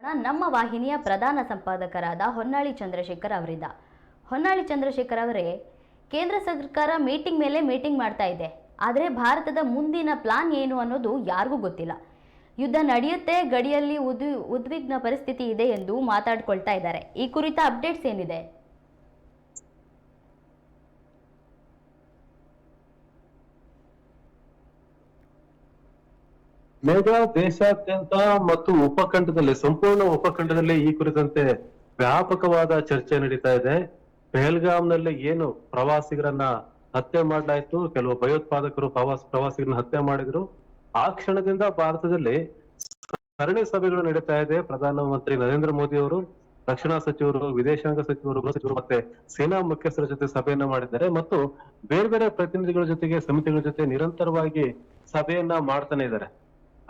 ನಮ್ಮ ವಾಹಿನಿಯ ಪ್ರಧಾನ ಸಂಪಾದಕರಾದ ಹೊನ್ನಾಳಿ ಚಂದ್ರಶೇಖರ್ ಅವರಿಂದ ಹೊನ್ನಾಳಿ ಚಂದ್ರಶೇಖರ್ ಅವರೇ, ಕೇಂದ್ರ ಸರ್ಕಾರ ಮೀಟಿಂಗ್ ಮೇಲೆ ಮೀಟಿಂಗ್ ಮಾಡ್ತಾ ಇದೆ. ಆದರೆ ಭಾರತದ ಮುಂದಿನ ಪ್ಲಾನ್ ಏನು ಅನ್ನೋದು ಯಾರಿಗೂ ಗೊತ್ತಿಲ್ಲ. ಯುದ್ಧ ನಡೆಯುತ್ತೆ, ಗಡಿಯಲ್ಲಿ ಉದ್ವಿ, ಉದ್ವಿಗ್ನ ಪರಿಸ್ಥಿತಿ ಇದೆ ಎಂದು ಮಾತಾಡ್ಕೊಳ್ತಾ ಇದ್ದಾರೆ. ಈ ಕುರಿತ ಅಪ್ಡೇಟ್ಸ್ ಏನಿದೆ? ಮೇಘ, ದೇಶಾದ್ಯಂತ ಮತ್ತು ಉಪಖಂಡದಲ್ಲಿ, ಸಂಪೂರ್ಣ ಉಪಖಂಡದಲ್ಲಿ ಈ ಕುರಿತಂತೆ ವ್ಯಾಪಕವಾದ ಚರ್ಚೆ ನಡೀತಾ ಇದೆ. ಪೆಹಲ್ಗಾಮ್ನಲ್ಲಿ ಏನು ಪ್ರವಾಸಿಗರನ್ನ ಹತ್ಯೆ ಮಾಡಲಾಯ್ತು, ಕೆಲವು ಭಯೋತ್ಪಾದಕರು ಪ್ರವಾಸ, ಪ್ರವಾಸಿಗರನ್ನ ಹತ್ಯೆ ಮಾಡಿದ್ರು. ಆ ಕ್ಷಣದಿಂದ ಭಾರತದಲ್ಲಿ ಸರಣಿ ಸಭೆಗಳು ನಡೀತಾ ಇದೆ. ಪ್ರಧಾನಮಂತ್ರಿ ನರೇಂದ್ರ ಮೋದಿ ಅವರು, ರಕ್ಷಣಾ ಸಚಿವರು, ವಿದೇಶಾಂಗ ಸಚಿವರು ಗೃಹ ಸಚಿವರು ಮತ್ತೆ ಸೇನಾ ಮುಖ್ಯಸ್ಥರ ಜೊತೆ ಸಭೆಯನ್ನ ಮಾಡಿದ್ದಾರೆ. ಮತ್ತು ಬೇರೆ ಬೇರೆ ಪ್ರತಿನಿಧಿಗಳ ಜೊತೆಗೆ ಸಮಿತಿಗಳ ಜೊತೆ ನಿರಂತರವಾಗಿ ಸಭೆಯನ್ನ ಮಾಡ್ತಾನೆ ಇದ್ದಾರೆ.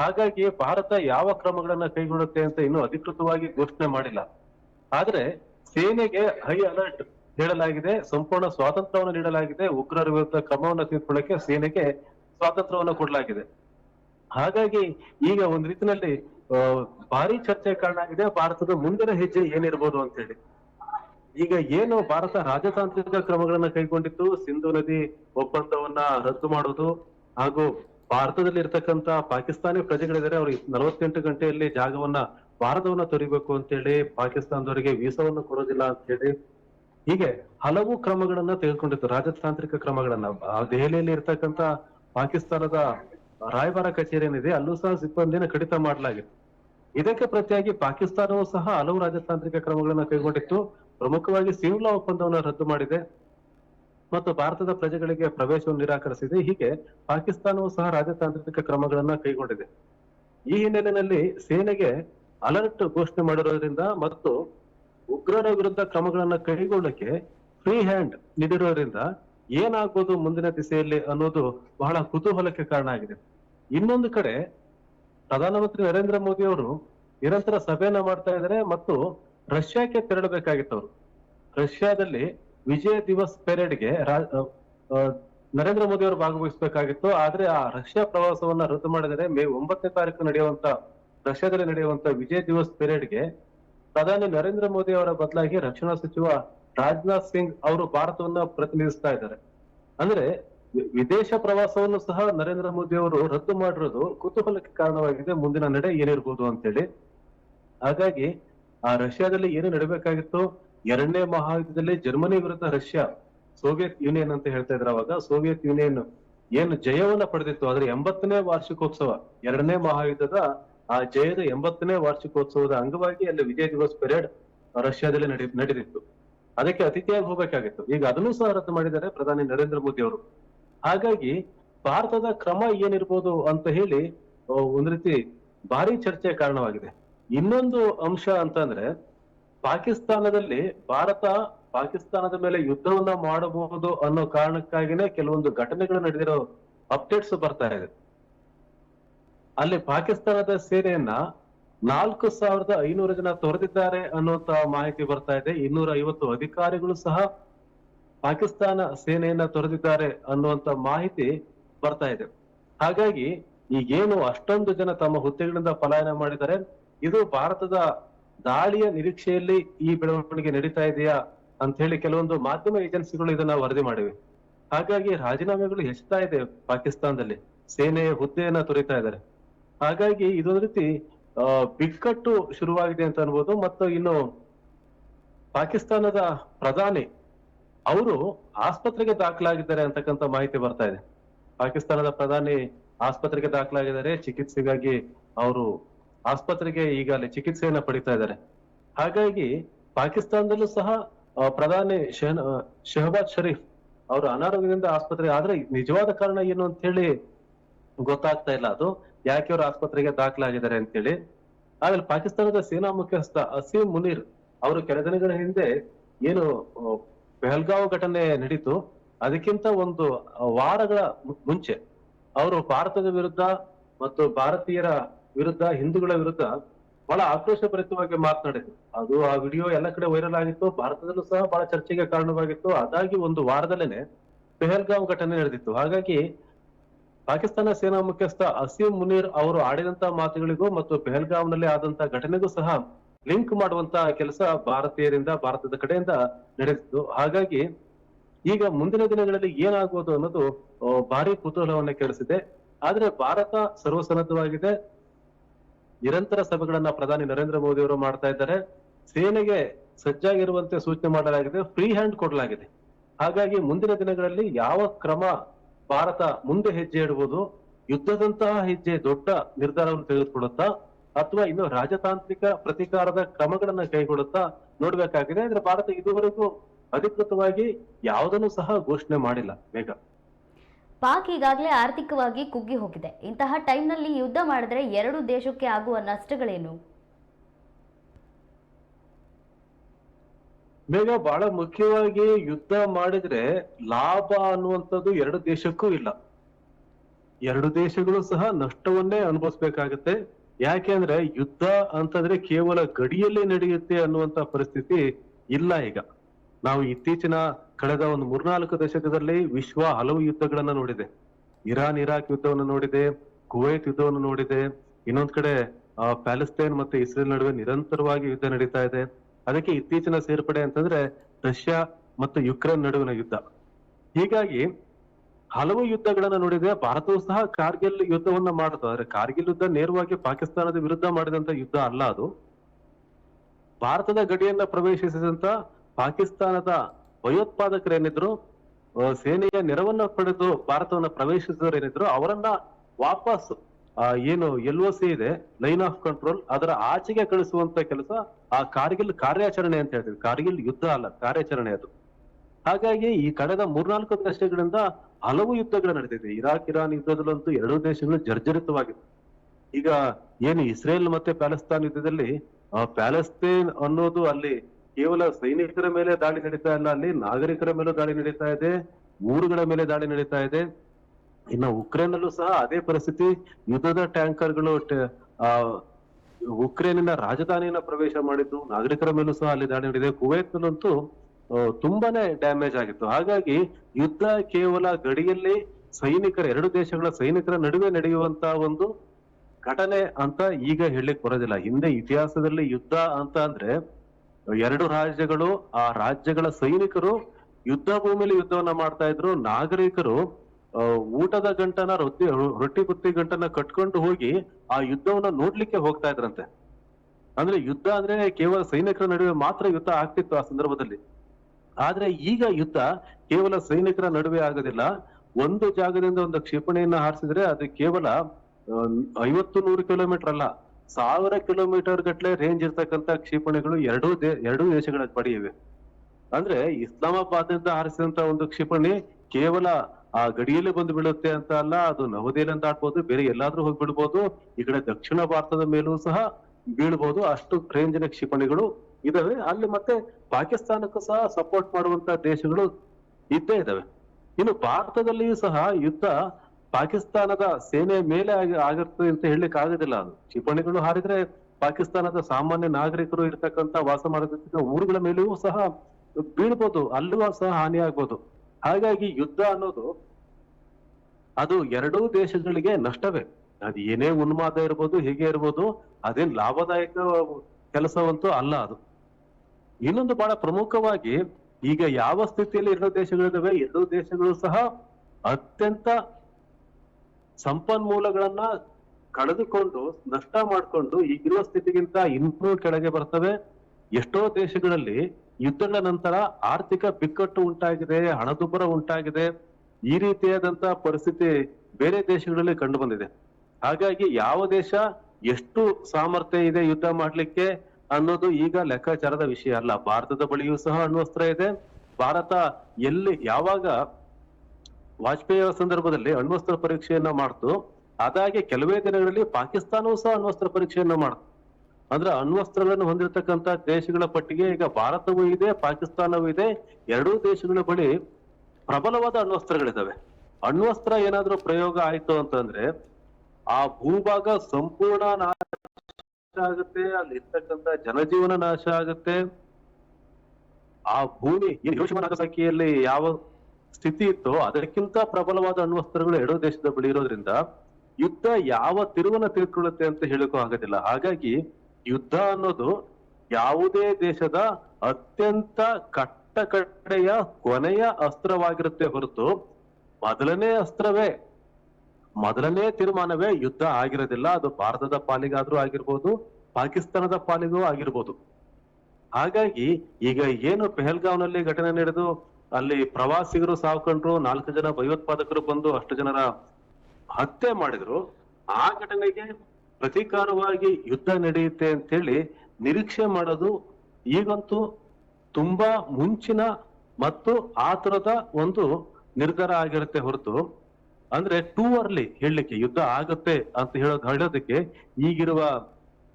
ಹಾಗಾಗಿ ಭಾರತ ಯಾವ ಕ್ರಮಗಳನ್ನ ಕೈಗೊಳ್ಳುತ್ತೆ ಅಂತ ಇನ್ನೂ ಅಧಿಕೃತವಾಗಿ ಘೋಷಣೆ ಮಾಡಿಲ್ಲ. ಆದ್ರೆ ಸೇನೆಗೆ ಹೈ ಅಲರ್ಟ್ ಹೇಳಲಾಗಿದೆ, ಸಂಪೂರ್ಣ ಸ್ವಾತಂತ್ರ್ಯವನ್ನು ನೀಡಲಾಗಿದೆ, ಉಗ್ರರ ವಿರುದ್ಧ ಕ್ರಮವನ್ನು ತೆಗೆದುಕೊಳ್ಳಕ್ಕೆ ಸೇನೆಗೆ ಸ್ವಾತಂತ್ರ್ಯವನ್ನು ಕೊಡಲಾಗಿದೆ. ಹಾಗಾಗಿ ಈಗ ಒಂದ್ ರೀತಿನಲ್ಲಿ ಭಾರಿ ಚರ್ಚೆ ಕಾರಣ ಆಗಿದೆ, ಭಾರತದ ಮುಂದಿನ ಹೆಜ್ಜೆ ಏನಿರ್ಬೋದು ಅಂತ ಹೇಳಿ ಈಗ ಏನು ಭಾರತ ರಾಜತಾಂತ್ರಿಕ ಕ್ರಮಗಳನ್ನ ಕೈಗೊಂಡಿತ್ತು, ಸಿಂಧು ನದಿ ಒಪ್ಪಂದವನ್ನ ರದ್ದು ಮಾಡೋದು ಹಾಗೂ ಭಾರತದಲ್ಲಿ ಇರ್ತಕ್ಕಂತ ಪಾಕಿಸ್ತಾನಿ ಪ್ರಜೆಗಳಿದ್ದಾರೆ ಅವ್ರಿಗೆ ನಲವತ್ತೆಂಟು ಗಂಟೆಯಲ್ಲಿ ಜಾಗವನ್ನ, ಭಾರತವನ್ನ ತೊರಿಬೇಕು ಅಂತ ಹೇಳಿ ಪಾಕಿಸ್ತಾನದವರಿಗೆ ವೀಸಾವನ್ನು ಕೊಡೋದಿಲ್ಲ ಅಂತ ಹೇಳಿ ಹೀಗೆ ಹಲವು ಕ್ರಮಗಳನ್ನ ತೆಗೆದುಕೊಂಡಿತ್ತು, ರಾಜತಾಂತ್ರಿಕ ಕ್ರಮಗಳನ್ನ. ದೆಹಲಿಯಲ್ಲಿ ಇರ್ತಕ್ಕಂತ ಪಾಕಿಸ್ತಾನದ ರಾಯಭಾರ ಕಚೇರಿ ಏನಿದೆ, ಅಲ್ಲೂ ಸಹ ಸಿಬ್ಬಂದಿನ ಕಡಿತ ಮಾಡಲಾಗಿತ್ತು. ಇದಕ್ಕೆ ಪ್ರತಿಯಾಗಿ ಪಾಕಿಸ್ತಾನವೂ ಸಹ ಹಲವು ರಾಜತಾಂತ್ರಿಕ ಕ್ರಮಗಳನ್ನ ಕೈಗೊಂಡಿತ್ತು. ಪ್ರಮುಖವಾಗಿ ಸಿಮ್ಲಾ ಒಪ್ಪಂದವನ್ನ ರದ್ದು ಮಾಡಿದೆ. ಮತ್ತು ಭಾರತದ ಪ್ರಜೆಗಳಿಗೆ ಪ್ರವೇಶವನ್ನು ನಿರಾಕರಿಸಿದೆ. ಹೀಗೆ ಪಾಕಿಸ್ತಾನವು ಸಹ ರಾಜತಾಂತ್ರಿಕ ಕ್ರಮಗಳನ್ನ ಕೈಗೊಂಡಿದೆ. ಈ ಹಿನ್ನೆಲೆಯಲ್ಲಿ ಸೇನೆಗೆ ಅಲರ್ಟ್ ಘೋಷಣೆ ಮಾಡಿರೋದ್ರಿಂದ ಮತ್ತು ಉಗ್ರರ ವಿರುದ್ಧ ಕ್ರಮಗಳನ್ನ ಕೈಗೊಳ್ಳಕ್ಕೆ ಫ್ರೀ ಹ್ಯಾಂಡ್ ನೀಡಿರೋದ್ರಿಂದ ಏನಾಗ್ಬೋದು ಮುಂದಿನ ದಿಸೆಯಲ್ಲಿ ಅನ್ನೋದು ಬಹಳ ಕುತೂಹಲಕ್ಕೆ ಕಾರಣ ಆಗಿದೆ. ಇನ್ನೊಂದು ಕಡೆ ಪ್ರಧಾನಮಂತ್ರಿ ನರೇಂದ್ರ ಮೋದಿ ಅವರು ನಿರಂತರ ಸಭೆಯನ್ನ ಮಾಡ್ತಾ ಇದ್ದಾರೆ ಮತ್ತು ರಷ್ಯಾಕ್ಕೆ ತೆರಳಬೇಕಾಗಿತ್ತು ಅವರು. ರಷ್ಯಾದಲ್ಲಿ ವಿಜಯ ದಿವಸ್ ಪೆರೇಡ್ಗೆ ನರೇಂದ್ರ ಮೋದಿ ಅವರು ಭಾಗವಹಿಸಬೇಕಾಗಿತ್ತು, ಆದ್ರೆ ಆ ರಷ್ಯಾ ಪ್ರವಾಸವನ್ನ ರದ್ದು ಮಾಡಿದರೆ ಮೇ ಒಂಬತ್ತನೇ ತಾರೀಕು ನಡೆಯುವಂತ, ರಷ್ಯಾದಲ್ಲಿ ನಡೆಯುವಂತ ವಿಜಯ ದಿವಸ್ ಪೆರೇಡ್ಗೆ ಪ್ರಧಾನಿ ನರೇಂದ್ರ ಮೋದಿ ಅವರ ಬದಲಾಗಿ ರಕ್ಷಣಾ ಸಚಿವ ರಾಜನಾಥ್ ಸಿಂಗ್ ಅವರು ಭಾರತವನ್ನ ಪ್ರತಿನಿಧಿಸ್ತಾ ಇದ್ದಾರೆ. ಅಂದ್ರೆ ವಿದೇಶ ಪ್ರವಾಸವನ್ನು ಸಹ ನರೇಂದ್ರ ಮೋದಿ ಅವರು ರದ್ದು ಮಾಡಿರೋದು ಕುತೂಹಲಕ್ಕೆ ಕಾರಣವಾಗಿದೆ, ಮುಂದಿನ ನಡೆ ಏನಿರ್ಬೋದು ಅಂತೇಳಿ. ಹಾಗಾಗಿ ಆ ರಷ್ಯಾದಲ್ಲಿ ಏನು ನಡಬೇಕಾಗಿತ್ತು ಎರಡನೇ ಮಹಾಯುದ್ಧದಲ್ಲಿ ಜರ್ಮನಿ ವಿರುದ್ಧ ರಷ್ಯಾ, ಸೋವಿಯತ್ ಯೂನಿಯನ್ ಅಂತ ಹೇಳ್ತಾ ಇದ್ರ ಅವಾಗ. ಸೋವಿಯತ್ ಯೂನಿಯನ್ ಏನು ಜಯವನ್ನ ಪಡೆದಿತ್ತು. ಆದ್ರೆ ಎಂಬತ್ತನೇ ವಾರ್ಷಿಕೋತ್ಸವ, ಎರಡನೇ ಮಹಾಯುದ್ಧದ ಆ ಜಯದ ಎಂಬತ್ತನೇ ವಾರ್ಷಿಕೋತ್ಸವದ ಅಂಗವಾಗಿ ಅಲ್ಲಿ ವಿಜಯ ದಿವಸ್ ಪೆರೇಡ್ ರಷ್ಯಾದಲ್ಲಿ ನಡೆ ನಡೆದಿತ್ತು ಅದಕ್ಕೆ ಅತಿಥಿಯಾಗಿ ಹೋಗಬೇಕಾಗಿತ್ತು. ಈಗ ಅದನ್ನು ಸಹ ರದ್ದು ಮಾಡಿದ್ದಾರೆ ಪ್ರಧಾನಿ ನರೇಂದ್ರ ಮೋದಿ ಅವರು. ಹಾಗಾಗಿ ಭಾರತದ ಕ್ರಮ ಏನಿರ್ಬೋದು ಅಂತ ಹೇಳಿ ಒಂದ್ ರೀತಿ ಭಾರಿ ಚರ್ಚೆ ಕಾರಣವಾಗಿದೆ. ಇನ್ನೊಂದು ಅಂಶ ಅಂತಂದ್ರೆ ಪಾಕಿಸ್ತಾನದಲ್ಲಿ ಭಾರತ ಪಾಕಿಸ್ತಾನದ ಮೇಲೆ ಯುದ್ಧವನ್ನ ಮಾಡಬಹುದು ಅನ್ನೋ ಕಾರಣಕ್ಕಾಗಿನೇ ಕೆಲವೊಂದು ಘಟನೆಗಳು ನಡೆದಿರೋ ಅಪ್ಡೇಟ್ಸ್ ಬರ್ತಾ ಇದೆ. ಅಲ್ಲಿ ಪಾಕಿಸ್ತಾನದ ಸೇನೆಯನ್ನ ನಾಲ್ಕು ಸಾವಿರದ ಐನೂರು ಜನ ತೊರೆದಿದ್ದಾರೆ ಅನ್ನುವಂತ ಮಾಹಿತಿ ಬರ್ತಾ ಇದೆ. ಇನ್ನೂರ ಐವತ್ತು ಅಧಿಕಾರಿಗಳು ಸಹ ಪಾಕಿಸ್ತಾನ ಸೇನೆಯನ್ನ ತೊರೆದಿದ್ದಾರೆ ಅನ್ನುವಂತ ಮಾಹಿತಿ ಬರ್ತಾ ಇದೆ. ಹಾಗಾಗಿ ಈಗೇನು ಅಷ್ಟೊಂದು ಜನ ತಮ್ಮ ಹುದ್ದೆಗಳಿಂದ ಪಲಾಯನ ಮಾಡಿದ್ದಾರೆ. ಇದು ಭಾರತದ ದಾಳಿಯ ನಿರೀಕ್ಷೆಯಲ್ಲಿ ಈ ಬೆಳವಣಿಗೆ ನಡೀತಾ ಇದೆಯಾ ಅಂತ ಹೇಳಿ ಕೆಲವೊಂದು ಮಾಧ್ಯಮ ಏಜೆನ್ಸಿಗಳು ಇದನ್ನ ವರದಿ ಮಾಡಿವೆ. ಹಾಗಾಗಿ ರಾಜೀನಾಮೆಗಳು ಹೆಚ್ಚುತ್ತಾ ಇದೆ ಪಾಕಿಸ್ತಾನದಲ್ಲಿ. ಸೇನೆಯ ಹುದ್ದೆಯನ್ನ ತೊರಿತಾ ಇದ್ದಾರೆ. ಹಾಗಾಗಿ ಇದೊಂದು ರೀತಿ ಬಿಕ್ಕಟ್ಟು ಶುರುವಾಗಿದೆ ಅಂತ ಅನ್ಬೋದು ಮತ್ತು ಇನ್ನು ಪಾಕಿಸ್ತಾನದ ಪ್ರಧಾನಿ ಅವರು ಆಸ್ಪತ್ರೆಗೆ ದಾಖಲಾಗಿದ್ದಾರೆ ಅಂತಕ್ಕಂಥ ಮಾಹಿತಿ ಬರ್ತಾ ಇದೆ. ಪಾಕಿಸ್ತಾನದ ಪ್ರಧಾನಿ ಆಸ್ಪತ್ರೆಗೆ ದಾಖಲಾಗಿದ್ದಾರೆ. ಚಿಕಿತ್ಸೆಗಾಗಿ ಅವರು ಆಸ್ಪತ್ರೆಗೆ ಈಗ ಚಿಕಿತ್ಸೆಯನ್ನ ಪಡಿತಾ ಇದ್ದಾರೆ. ಹಾಗಾಗಿ ಪಾಕಿಸ್ತಾನದಲ್ಲೂ ಸಹ ಪ್ರಧಾನಿ ಶೆಹಬಾಜ್ ಶರೀಫ್ ಅವರು ಅನಾರೋಗ್ಯದಿಂದ ಆಸ್ಪತ್ರೆ, ಆದ್ರೆ ನಿಜವಾದ ಕಾರಣ ಏನು ಅಂತ ಹೇಳಿ ಗೊತ್ತಾಗ್ತಾ ಇಲ್ಲ. ಅದು ಯಾಕೆ ಅವರು ಆಸ್ಪತ್ರೆಗೆ ದಾಖಲಾಗಿದ್ದಾರೆ ಅಂತ ಹೇಳಿ ಆಮೇಲೆ ಪಾಕಿಸ್ತಾನದ ಸೇನಾ ಮುಖ್ಯಸ್ಥ ಅಸೀಂ ಮುನೀರ್ ಅವರು ಕೆಲ ದಿನಗಳ ಹಿಂದೆ ಏನು ಬೆಹಲ್ಗಾವ್ ಘಟನೆ ನಡೀತು. ಅದಕ್ಕಿಂತ ಒಂದು ವಾರಗಳ ಮುಂಚೆ ಅವರು ಭಾರತದ ವಿರುದ್ಧ ಮತ್ತು ಭಾರತೀಯರ ವಿರುದ್ಧ, ಹಿಂದೂಗಳ ವಿರುದ್ಧ ಬಹಳ ಆಕ್ರೋಶಭರಿತವಾಗಿ ಮಾತನಾಡಿದ್ರು. ಅದು ಆ ವಿಡಿಯೋ ಎಲ್ಲ ಕಡೆ ವೈರಲ್ ಆಗಿತ್ತು. ಭಾರತದಲ್ಲೂ ಸಹ ಬಹಳ ಚರ್ಚೆಗೆ ಕಾರಣವಾಗಿತ್ತು. ಅದಾಗಿ ಒಂದು ವಾರದಲ್ಲೇನೆ ಪೆಹಲ್ಗಾಂವ್ ಘಟನೆ ನಡೆದಿತ್ತು. ಹಾಗಾಗಿ ಪಾಕಿಸ್ತಾನ ಸೇನಾ ಮುಖ್ಯಸ್ಥ ಅಸೀಂ ಮುನೀರ್ ಅವರು ಆಡಿದಂತಹ ಮಾತುಗಳಿಗೂ ಮತ್ತು ಪೆಹಲ್ಗಾಂವ್ನಲ್ಲಿ ಆದಂತ ಘಟನೆಗೂ ಸಹ ಲಿಂಕ್ ಮಾಡುವಂತಹ ಕೆಲಸ ಭಾರತೀಯರಿಂದ, ಭಾರತದ ಕಡೆಯಿಂದ ನಡೆದಿತ್ತು. ಹಾಗಾಗಿ ಈಗ ಮುಂದಿನ ದಿನಗಳಲ್ಲಿ ಏನಾಗುವುದು ಅನ್ನೋದು ಭಾರಿ ಕುತೂಹಲವನ್ನ ಕೆಡಿಸಿದೆ ಆದ್ರೆ ಭಾರತ ಸರ್ವಸನ್ನದ್ಧವಾಗಿದೆ. ನಿರಂತರ ಸಭೆಗಳನ್ನ ಪ್ರಧಾನಿ ನರೇಂದ್ರ ಮೋದಿ ಅವರು ಮಾಡ್ತಾ ಇದ್ದಾರೆ. ಸೇನೆಗೆ ಸಜ್ಜಾಗಿರುವಂತೆ ಸೂಚನೆ ಮಾಡಲಾಗಿದೆ ಫ್ರೀ ಹ್ಯಾಂಡ್ ಕೊಡಲಾಗಿದೆ. ಹಾಗಾಗಿ ಮುಂದಿನ ದಿನಗಳಲ್ಲಿ ಯಾವ ಕ್ರಮ ಭಾರತ ಮುಂದೆ ಹೆಜ್ಜೆ ಇಡುವುದು ಯುದ್ಧದಂತಹ ಹೆಜ್ಜೆ ದೊಡ್ಡ ನಿರ್ಧಾರವನ್ನು ತೆಗೆದುಕೊಳ್ಳುತ್ತಾ, ಅಥವಾ ಇನ್ನು ರಾಜತಾಂತ್ರಿಕ ಪ್ರತಿಕಾರದ ಕ್ರಮಗಳನ್ನ ಕೈಗೊಳ್ಳುತ್ತಾ ನೋಡ್ಬೇಕಾಗಿದೆ. ಅಂದ್ರೆ ಭಾರತ ಇದುವರೆಗೂ ಅಧಿಕೃತವಾಗಿ ಯಾವುದನ್ನು ಸಹ ಘೋಷಣೆ ಮಾಡಿಲ್ಲ, ಬೇಗ. ಪಾಕ್ ಈಗಾಗಲೇ ಆರ್ಥಿಕವಾಗಿ ಕುಗ್ಗಿ ಹೋಗಿದೆ. ಇಂತಹ ಟೈಮ್ನಲ್ಲಿ ಯುದ್ಧ ಮಾಡಿದ್ರೆ ಎರಡು ದೇಶಕ್ಕೆ ಆಗುವ ನಷ್ಟಗಳೇನು? ಬೇಗ ಬಹಳ ಮುಖ್ಯವಾಗಿ ಯುದ್ಧ ಮಾಡಿದ್ರೆ ಲಾಭ ಅನ್ನುವಂಥದ್ದು ಎರಡು ದೇಶಕ್ಕೂ ಇಲ್ಲ. ಎರಡು ದೇಶಗಳು ಸಹ ನಷ್ಟವನ್ನೇ ಅನುಭವಿಸ್ಬೇಕಾಗತ್ತೆ. ಯಾಕೆಂದ್ರೆ ಯುದ್ಧ ಅಂತಂದ್ರೆ ಕೇವಲ ಗಡಿಯಲ್ಲಿ ನಡೆಯುತ್ತೆ ಅನ್ನುವಂತ ಪರಿಸ್ಥಿತಿ ಇಲ್ಲ ಈಗ. ನಾವು ಇತ್ತೀಚಿನ ಕಳೆದ ಒಂದು ಮೂರ್ನಾಲ್ಕು ದಶಕದಲ್ಲಿ ವಿಶ್ವ ಹಲವು ಯುದ್ಧಗಳನ್ನ ನೋಡಿದೆ. ಇರಾನ್, ಇರಾಕ್ ಯುದ್ಧವನ್ನು ನೋಡಿದೆ, ಕುವೈತ್ ಯುದ್ಧವನ್ನು ನೋಡಿದೆ, ಇನ್ನೊಂದ್ ಕಡೆ ಪ್ಯಾಲೆಸ್ತೈನ್ ಮತ್ತೆ ಇಸ್ರೇಲ್ ನಡುವೆ ನಿರಂತರವಾಗಿ ಯುದ್ಧ ನಡೀತಾ ಇದೆ. ಅದಕ್ಕೆ ಇತ್ತೀಚಿನ ಸೇರ್ಪಡೆ ಅಂತಂದ್ರೆ ರಷ್ಯಾ ಮತ್ತು ಯುಕ್ರೇನ್ ನಡುವಿನ ಯುದ್ಧ. ಹೀಗಾಗಿ ಹಲವು ಯುದ್ಧಗಳನ್ನ ನೋಡಿದೆ ಭಾರತವು ಸಹ ಕಾರ್ಗಿಲ್ ಯುದ್ಧವನ್ನ ಮಾಡುತ್ತ. ಆದ್ರೆ ಕಾರ್ಗಿಲ್ ಯುದ್ಧ ನೇರವಾಗಿ ಪಾಕಿಸ್ತಾನದ ವಿರುದ್ಧ ಮಾಡಿದಂತ ಯುದ್ಧ ಅಲ್ಲ ಅದು. ಭಾರತದ ಗಡಿಯನ್ನ ಪ್ರವೇಶಿಸಿದಂತ ಪಾಕಿಸ್ತಾನದ ಭಯೋತ್ಪಾದಕರೇನಿದ್ರು ಸೇನೆಯ ನೆರವನ್ನ ಪಡೆದು ಭಾರತವನ್ನ ಪ್ರವೇಶಿಸಿದವರು ಏನಿದ್ರು, ಅವರನ್ನ ವಾಪಸ್ ಏನು ಎಲ್ ಒ ಸಿ ಇದೆ, ಲೈನ್ ಆಫ್ ಕಂಟ್ರೋಲ್, ಅದರ ಆಚೆಗೆ ಕಳಿಸುವಂತ ಕೆಲಸ ಆ ಕಾರ್ಗಿಲ್ ಕಾರ್ಯಾಚರಣೆ ಅಂತ ಹೇಳ್ತೀವಿ. ಕಾರ್ಗಿಲ್ ಯುದ್ಧ ಅಲ್ಲ, ಕಾರ್ಯಾಚರಣೆ ಅದು. ಹಾಗಾಗಿ ಈ ಕಳೆದ ಮೂರ್ನಾಲ್ಕು ದಶಕಗಳಿಂದ ಹಲವು ಯುದ್ಧಗಳು ನಡೆದಿದೆ ಇರಾಕ್, ಇರಾನ್ ಯುದ್ಧದಲ್ಲಂತೂ ಎರಡೂ ದೇಶಗಳು ಜರ್ಜರಿತವಾಗಿದೆ ಈಗ ಏನು ಇಸ್ರೇಲ್ ಮತ್ತೆ ಪ್ಯಾಲೆಸ್ತಾನ್ ಯುದ್ಧದಲ್ಲಿ ಪ್ಯಾಲೆಸ್ತೇನ್ ಅನ್ನೋದು ಅಲ್ಲಿ ಕೇವಲ ಸೈನಿಕರ ಮೇಲೆ ದಾಳಿ ನಡೀತಾ ಇಲ್ಲ, ಅಲ್ಲಿ ನಾಗರಿಕರ ಮೇಲೂ ದಾಳಿ ನಡೀತಾ ಇದೆ, ಊರುಗಳ ಮೇಲೆ ದಾಳಿ ನಡೀತಾ ಇದೆ. ಇನ್ನು ಉಕ್ರೇನ್ ಅಲ್ಲೂ ಸಹ ಅದೇ ಪರಿಸ್ಥಿತಿ. ಯುದ್ಧದ ಟ್ಯಾಂಕರ್ಗಳು ಆ, ಉಕ್ರೇನಿನ ರಾಜಧಾನಿಯನ್ನ ಪ್ರವೇಶ ಮಾಡಿದ್ದು, ನಾಗರಿಕರ ಮೇಲೂ ಸಹ ಅಲ್ಲಿ ದಾಳಿ ನಡೆದಿದೆ ಕುವೈತ್ ತುಂಬಾನೇ ಡ್ಯಾಮೇಜ್ ಆಗಿತ್ತು. ಹಾಗಾಗಿ ಯುದ್ಧ ಕೇವಲ ಗಡಿಯಲ್ಲಿ ಸೈನಿಕರ, ಎರಡು ದೇಶಗಳ ಸೈನಿಕರ ನಡುವೆ ನಡೆಯುವಂತ ಒಂದು ಘಟನೆ ಅಂತ ಈಗ ಹೇಳಲಿಕ್ಕೆ ಬರೋದಿಲ್ಲ. ಹಿಂದೆ ಇತಿಹಾಸದಲ್ಲಿ ಯುದ್ಧ ಅಂತ ಅಂದ್ರೆ ಎರಡು ರಾಜ್ಯಗಳು, ಆ ರಾಜ್ಯಗಳ ಸೈನಿಕರು ಯುದ್ಧ ಭೂಮಿಯಲ್ಲಿ ಯುದ್ಧವನ್ನ ಮಾಡ್ತಾ ಇದ್ರು. ನಾಗರಿಕರು ಊಟದ ಗಂಟನ ರೊಟ್ಟಿ ರೊಟ್ಟಿ ಬುತ್ತಿ ಗಂಟನ ಕಟ್ಕೊಂಡು ಹೋಗಿ ಆ ಯುದ್ಧವನ್ನ ನೋಡ್ಲಿಕ್ಕೆ ಹೋಗ್ತಾ ಇದ್ರಂತೆ. ಅಂದ್ರೆ ಯುದ್ಧ ಅಂದ್ರೆ ಕೇವಲ ಸೈನಿಕರ ನಡುವೆ ಮಾತ್ರ ಯುದ್ಧ ಆಗ್ತಿತ್ತು ಆ ಸಂದರ್ಭದಲ್ಲಿ. ಆದ್ರೆ ಈಗ ಯುದ್ಧ ಕೇವಲ ಸೈನಿಕರ ನಡುವೆ ಆಗೋದಿಲ್ಲ. ಒಂದು ಜಾಗದಿಂದ ಒಂದು ಕ್ಷಿಪಣಿಯನ್ನ ಹಾರಿಸಿದ್ರೆ ಅದು ಕೇವಲ ಐವತ್ತು ನೂರು ಕಿಲೋಮೀಟರ್ ಅಲ್ಲ. ಸಾವಿರ ಕಿಲೋಮೀಟರ್ ಗಟ್ಟಲೆ ರೇಂಜ್ ಇರ್ತಕ್ಕಂತ ಕ್ಷಿಪಣಿಗಳು ಎರಡೂ ಎರಡೂ ದೇಶಗಳ ಬಳಿ ಇವೆ. ಅಂದ್ರೆ ಇಸ್ಲಾಮಾಬಾದ್ನಿಂದ ಹಾರಿಸಿದಂತ ಒಂದು ಕ್ಷಿಪಣಿ ಕೇವಲ ಆ ಗಡಿಯಲ್ಲಿ ಬಂದು ಬೀಳುತ್ತೆ ಅಂತ ಅಲ್ಲ, ಅದು ನವದೆಹಲಿಯಿಂದ ಆಡ್ಬೋದು ಬೇರೆ ಎಲ್ಲಾದ್ರೂ ಹೋಗಿ ಬಿಡ್ಬೋದು ಈ ಕಡೆ ದಕ್ಷಿಣ ಭಾರತದ ಮೇಲೂ ಸಹ ಬೀಳ್ಬೋದು ಅಷ್ಟು ರೇಂಜಿನ ಕ್ಷಿಪಣಿಗಳು ಇದಾವೆ. ಅಲ್ಲಿ ಮತ್ತೆ ಪಾಕಿಸ್ತಾನಕ್ಕೂ ಸಹ ಸಪೋರ್ಟ್ ಮಾಡುವಂತ ದೇಶಗಳು ಇದ್ದೇ ಇದಾವೆ. ಇನ್ನು ಭಾರತದಲ್ಲಿಯೂ ಸಹ ಯುದ್ಧ ಪಾಕಿಸ್ತಾನದ ಸೇನೆ ಮೇಲೆ ಆಗಿ- ಆಗಿರ್ತದೆ ಅಂತ ಹೇಳಲಿಕ್ಕೆ ಆಗೋದಿಲ್ಲ. ಅದು ಕ್ಷಿಪಣಿಗಳು ಹಾರಿದ್ರೆ ಪಾಕಿಸ್ತಾನದ ಸಾಮಾನ್ಯ ನಾಗರಿಕರು ಇರ್ತಕ್ಕಂತ ವಾಸ ಮಾಡತಕ್ಕಂಥ ಊರುಗಳ ಮೇಲೆಯೂ ಸಹ ಬೀಳ್ಬೋದು ಅಲ್ಲೂ ಸಹ ಹಾನಿ ಆಗ್ಬೋದು ಹಾಗಾಗಿ ಯುದ್ಧ ಅನ್ನೋದು ಅದು ಎರಡೂ ದೇಶಗಳಿಗೆ ನಷ್ಟವೇ. ಅದು ಏನೇ ಉನ್ಮಾದ ಇರ್ಬೋದು, ಹೇಗೆ ಇರ್ಬೋದು, ಅದೇನ್ ಲಾಭದಾಯಕ ಕೆಲಸವಂತೂ ಅಲ್ಲ ಅದು. ಇನ್ನೊಂದು ಬಹಳ ಪ್ರಮುಖವಾಗಿ ಈಗ ಯಾವ ಸ್ಥಿತಿಯಲ್ಲಿ ಎರಡು ದೇಶಗಳಿದಾವೆ ಎರಡೂ ದೇಶಗಳು ಸಹ ಅತ್ಯಂತ ಸಂಪನ್ಮೂಲಗಳನ್ನ ಕಳೆದುಕೊಂಡು ನಷ್ಟ ಮಾಡಿಕೊಂಡು ಈಗಿರುವ ಸ್ಥಿತಿಗಿಂತ ಇನ್ನೂ ಕೆಳಗೆ ಬರ್ತವೆ. ಎಷ್ಟೋ ದೇಶಗಳಲ್ಲಿ ಯುದ್ಧಗಳ ನಂತರ ಆರ್ಥಿಕ ಬಿಕ್ಕಟ್ಟು ಉಂಟಾಗಿದೆ, ಹಣದುಬ್ಬರ ಉಂಟಾಗಿದೆ. ಈ ರೀತಿಯಾದಂತಹ ಪರಿಸ್ಥಿತಿ ಬೇರೆ ದೇಶಗಳಲ್ಲಿ ಕಂಡು ಬಂದಿದೆ. ಹಾಗಾಗಿ ಯಾವ ದೇಶ ಎಷ್ಟು ಸಾಮರ್ಥ್ಯ ಇದೆ ಯುದ್ಧ ಮಾಡಲಿಕ್ಕೆ ಅನ್ನೋದು ಈಗ ಲೆಕ್ಕಾಚಾರದ ವಿಷಯ ಅಲ್ಲ. ಭಾರತದ ಬಳಿಯೂ ಸಹ ಅಣ್ವಸ್ತ್ರ ಇದೆ. ಭಾರತ ಎಲ್ಲಿ ಯಾವಾಗ ವಾಜಪೇಯಿ ಅವರ ಸಂದರ್ಭದಲ್ಲಿ ಅಣ್ವಸ್ತ್ರ ಪರೀಕ್ಷೆಯನ್ನ ಮಾಡ್ತು. ಅದಾಗಿ ಕೆಲವೇ ದಿನಗಳಲ್ಲಿ ಪಾಕಿಸ್ತಾನವೂ ಸಹ ಅಣ್ವಸ್ತ್ರ ಪರೀಕ್ಷೆಯನ್ನ ಮಾಡ್ತು. ಅಂದ್ರೆ ಅಣ್ವಸ್ತ್ರಗಳನ್ನು ಹೊಂದಿರತಕ್ಕಂತ ದೇಶಗಳ ಪಟ್ಟಿಗೆ ಈಗ ಭಾರತವೂ ಇದೆ, ಪಾಕಿಸ್ತಾನವೂ ಇದೆ. ಎರಡೂ ದೇಶಗಳ ಬಳಿ ಪ್ರಬಲವಾದ ಅಣ್ವಸ್ತ್ರಗಳಿದ್ದಾವೆ ಅಣ್ವಸ್ತ್ರ ಏನಾದ್ರೂ ಪ್ರಯೋಗ ಆಯ್ತು ಅಂತಂದ್ರೆ ಆ ಭೂಭಾಗ ಸಂಪೂರ್ಣ ನಾಶ ಆಗುತ್ತೆ ಅಲ್ಲಿ ಇರ್ತಕ್ಕಂತ ಜನಜೀವನ ನಾಶ ಆಗುತ್ತೆ. ಆ ಭೂಮಿ ನಾಗಸಾಕಿಯಲ್ಲಿ ಯಾವ ಸ್ಥಿತಿ ಇತ್ತು. ಅದಕ್ಕಿಂತ ಪ್ರಬಲವಾದ ಅಣ್ವಸ್ತ್ರಗಳು ಎರಡೂ ದೇಶದ ಬಳಿ ಇರೋದ್ರಿಂದ ಯುದ್ಧ ಯಾವ ತಿರುವನ್ನ ತಿಳ್ಕೊಳ್ಳುತ್ತೆ ಅಂತ ಹೇಳಕ್ಕೂ ಆಗೋದಿಲ್ಲ. ಹಾಗಾಗಿ ಯುದ್ಧ ಅನ್ನೋದು ಯಾವುದೇ ದೇಶದ ಅತ್ಯಂತ ಕಟ್ಟಕಡೆಯ ಕೊನೆಯ ಅಸ್ತ್ರವಾಗಿರುತ್ತೆ ಹೊರತು ಮೊದಲನೇ ಅಸ್ತ್ರವೇ. ಮೊದಲನೇ ತೀರ್ಮಾನವೇ ಯುದ್ಧ ಆಗಿರೋದಿಲ್ಲ. ಅದು ಭಾರತದ ಪಾಲಿಗಾದ್ರೂ ಆಗಿರ್ಬೋದು, ಪಾಕಿಸ್ತಾನದ ಪಾಲಿಗೂ ಆಗಿರ್ಬೋದು. ಹಾಗಾಗಿ ಈಗ ಏನು ಪೆಹಲ್ಗಾಂವ್ನಲ್ಲಿ ಘಟನೆ ನಡೆದು ಅಲ್ಲಿ ಪ್ರವಾಸಿಗರು ಸಾವ್ಕೊಂಡ್ರು, ನಾಲ್ಕು ಜನ ಭಯೋತ್ಪಾದಕರು ಬಂದು ಅಷ್ಟು ಜನರ ಹತ್ಯೆ ಮಾಡಿದ್ರು. ಆ ಘಟನೆಗೆ ಪ್ರತೀಕಾರವಾಗಿ ಯುದ್ಧ ನಡೆಯುತ್ತೆ ಅಂತ ಹೇಳಿ ನಿರೀಕ್ಷೆ ಮಾಡೋದು ಈಗಂತೂ ತುಂಬಾ ಮುಂಚಿನ ಮತ್ತು ಆತುರದ ಒಂದು ನಿರ್ಧಾರ ಆಗಿರುತ್ತೆ ಹೊರತು. ಅಂದ್ರೆ ಟೂ ಅರ್ಲಿ ಹೇಳಲಿಕ್ಕೆ ಯುದ್ಧ ಆಗತ್ತೆ ಅಂತ ಹೇಳೋದು ಹೇಳೋದಕ್ಕೆ ಈಗಿರುವ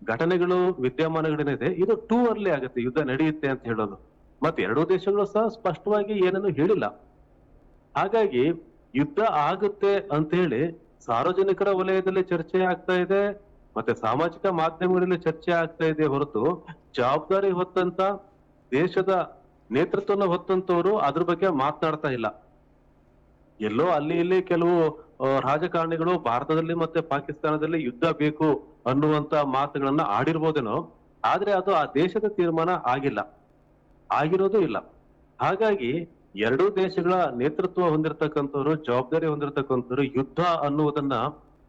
ಘಟನೆಗಳು ವಿದ್ಯಮಾನಗಳೇನಿದೆ, ಇದು ಟೂ ಅರ್ಲಿ ಆಗುತ್ತೆ ಯುದ್ಧ ನಡೆಯುತ್ತೆ ಅಂತ ಹೇಳೋದು. ಮತ್ತೆ ಎರಡೂ ದೇಶಗಳು ಸಹ ಸ್ಪಷ್ಟವಾಗಿ ಏನನ್ನು ಹೇಳಿಲ್ಲ. ಹಾಗಾಗಿ ಯುದ್ಧ ಆಗುತ್ತೆ ಅಂತ ಹೇಳಿ ಸಾರ್ವಜನಿಕರ ವಲಯದಲ್ಲಿ ಚರ್ಚೆ ಆಗ್ತಾ ಇದೆ, ಮತ್ತೆ ಸಾಮಾಜಿಕ ಮಾಧ್ಯಮಗಳಲ್ಲಿ ಚರ್ಚೆ ಆಗ್ತಾ ಇದೆ ಹೊರತು ಜವಾಬ್ದಾರಿ ಹೊತ್ತಂತ ದೇಶದ ನೇತೃತ್ವನ ಹೊತ್ತಂತವರು ಅದ್ರ ಬಗ್ಗೆ ಮಾತನಾಡ್ತಾ ಇಲ್ಲ. ಎಲ್ಲೋ ಅಲ್ಲಿ ಇಲ್ಲಿ ಕೆಲವು ರಾಜಕಾರಣಿಗಳು ಭಾರತದಲ್ಲಿ ಮತ್ತೆ ಪಾಕಿಸ್ತಾನದಲ್ಲಿ ಯುದ್ಧ ಬೇಕು ಅನ್ನುವಂತ ಮಾತುಗಳನ್ನ ಆಡಿರ್ಬೋದೇನೋ, ಆದ್ರೆ ಅದು ಆ ದೇಶದ ತೀರ್ಮಾನ ಆಗಿಲ್ಲ. ಆಗಿರೋದು ಇಲ್ಲ. ಹಾಗಾಗಿ ಎರಡೂ ದೇಶಗಳ ನೇತೃತ್ವ ಹೊಂದಿರತಕ್ಕಂಥವ್ರು, ಜವಾಬ್ದಾರಿ ಹೊಂದಿರತಕ್ಕಂಥವ್ರು ಯುದ್ಧ ಅನ್ನುವುದನ್ನ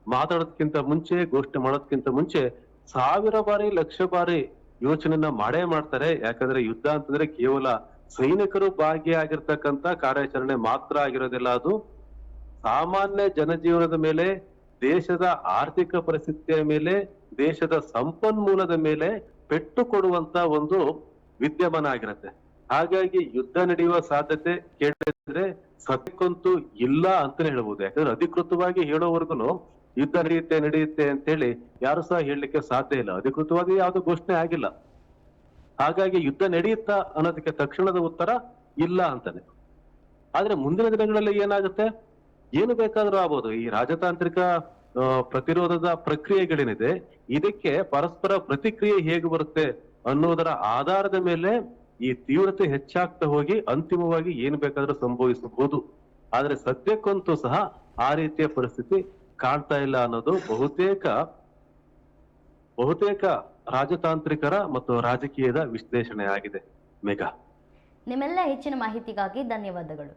ಮಾತಾಡೋದಕ್ಕಿಂತ ಮುಂಚೆ, ಘೋಷಣೆ ಮಾಡೋದಕ್ಕಿಂತ ಮುಂಚೆ ಸಾವಿರ ಬಾರಿ, ಲಕ್ಷ ಬಾರಿ ಯೋಚನೆಯನ್ನ ಮಾಡೇ ಮಾಡ್ತಾರೆ. ಯಾಕಂದ್ರೆ ಯುದ್ಧ ಅಂತಂದ್ರೆ ಕೇವಲ ಸೈನಿಕರು ಭಾಗಿಯಾಗಿರ್ತಕ್ಕಂತ ಕಾರ್ಯಾಚರಣೆ ಮಾತ್ರ ಆಗಿರೋದಿಲ್ಲ ಅದು. ಸಾಮಾನ್ಯ ಜನಜೀವನದ ಮೇಲೆ, ದೇಶದ ಆರ್ಥಿಕ ಪರಿಸ್ಥಿತಿಯ ಮೇಲೆ, ದೇಶದ ಸಂಪನ್ಮೂಲದ ಮೇಲೆ ಪೆಟ್ಟು ಕೊಡುವಂತ ಒಂದು ವಿದ್ಯಮಾನ ಆಗಿರುತ್ತೆ ಹಾಗಾಗಿ ಯುದ್ಧ ನಡೆಯುವ ಸಾಧ್ಯತೆ ಕೇಳಿದ್ರೆ ಸದ್ಯಕ್ಕಂತೂ ಇಲ್ಲ ಅಂತಾನೆ ಹೇಳ್ಬೋದು ಯಾಕಂದ್ರೆ ಅಧಿಕೃತವಾಗಿ ಹೇಳೋವರೆಗೂ ಯುದ್ಧ ನಡೆಯುತ್ತೆ ನಡೆಯುತ್ತೆ ಅಂತ ಹೇಳಿ ಯಾರು ಸಹ ಹೇಳಲಿಕ್ಕೆ ಸಾಧ್ಯ ಇಲ್ಲ. ಅಧಿಕೃತವಾಗಿ ಯಾವ್ದು ಘೋಷಣೆ ಆಗಿಲ್ಲ. ಹಾಗಾಗಿ ಯುದ್ಧ ನಡೆಯುತ್ತಾ ಅನ್ನೋದಕ್ಕೆ ತಕ್ಷಣದ ಉತ್ತರ ಇಲ್ಲ ಅಂತಾನೆ ಆದ್ರೆ ಮುಂದಿನ ದಿನಗಳಲ್ಲಿ ಏನಾಗುತ್ತೆ? ಏನು ಬೇಕಾದ್ರೂ ಆಗ್ಬೋದು. ಈ ರಾಜತಾಂತ್ರಿಕ ಪ್ರತಿರೋಧದ ಪ್ರಕ್ರಿಯೆಗಳೇನಿದೆ, ಇದಕ್ಕೆ ಪರಸ್ಪರ ಪ್ರತಿಕ್ರಿಯೆ ಹೇಗೆ ಬರುತ್ತೆ ಅನ್ನೋದರ ಆಧಾರದ ಮೇಲೆ ಈ ತೀವ್ರತೆ ಹೆಚ್ಚಾಗ್ತಾ ಹೋಗಿ ಅಂತಿಮವಾಗಿ ಏನ್ ಬೇಕಾದ್ರೂ ಸಂಭವಿಸಬಹುದು. ಆದ್ರೆ ಸದ್ಯಕ್ಕಂತೂ ಸಹ ಆ ರೀತಿಯ ಪರಿಸ್ಥಿತಿ ಕಾಣ್ತಾ ಇಲ್ಲ ಅನ್ನೋದು ಬಹುತೇಕ ಬಹುತೇಕ ರಾಜತಾಂತ್ರಿಕರ ಮತ್ತು ರಾಜಕೀಯದ ವಿಶ್ಲೇಷಣೆ ಆಗಿದೆ ಮೇಘಾ. ನಿಮ್ಮೆಲ್ಲ ಹೆಚ್ಚಿನ ಮಾಹಿತಿಗಾಗಿ ಧನ್ಯವಾದಗಳು.